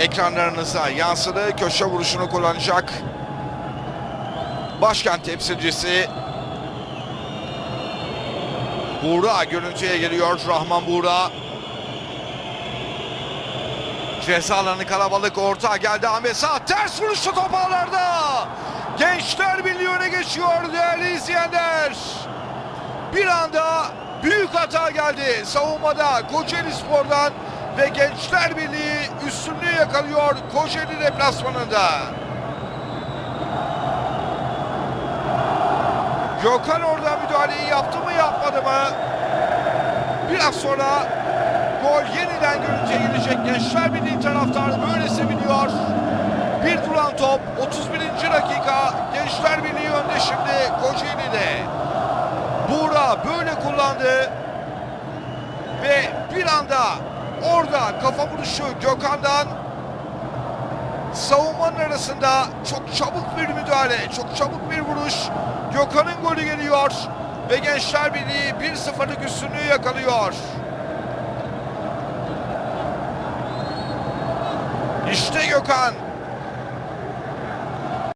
ekranlarınıza yansıdı. Köşe vuruşunu kullanacak. Başkent temsilcisi Buğra görüntüye geliyor. Rahman Buğra. Ceza alanı kalabalık orta geldi Ahmet Sağ ters vuruşu top ağlarda. Gençler Birliği öne geçiyor değerli izleyenler. Bir anda büyük hata geldi savunmada Kocaeli Spor'dan ve Gençler Birliği üstünlüğü yakalıyor Kocaeli deplasmanında. Gökhan orada müdahaleyi yaptı mı yapmadı mı? Biraz sonra gol yeniden görüntüye gelecek. Gençler Birliği taraftarı böyle seviniyor. Bir duran top 31. dakika Gençler Birliği önde şimdi Kocaeli'de. Buğra böyle kullandı ve bir anda orada kafa vuruşu Gökhan'dan savunmanın arasında çok çabuk bir müdahale, çok çabuk bir vuruş. Gökhan'ın golü geliyor ve Gençler Birliği 1-0'lık üstünlüğü yakalıyor. İşte Gökhan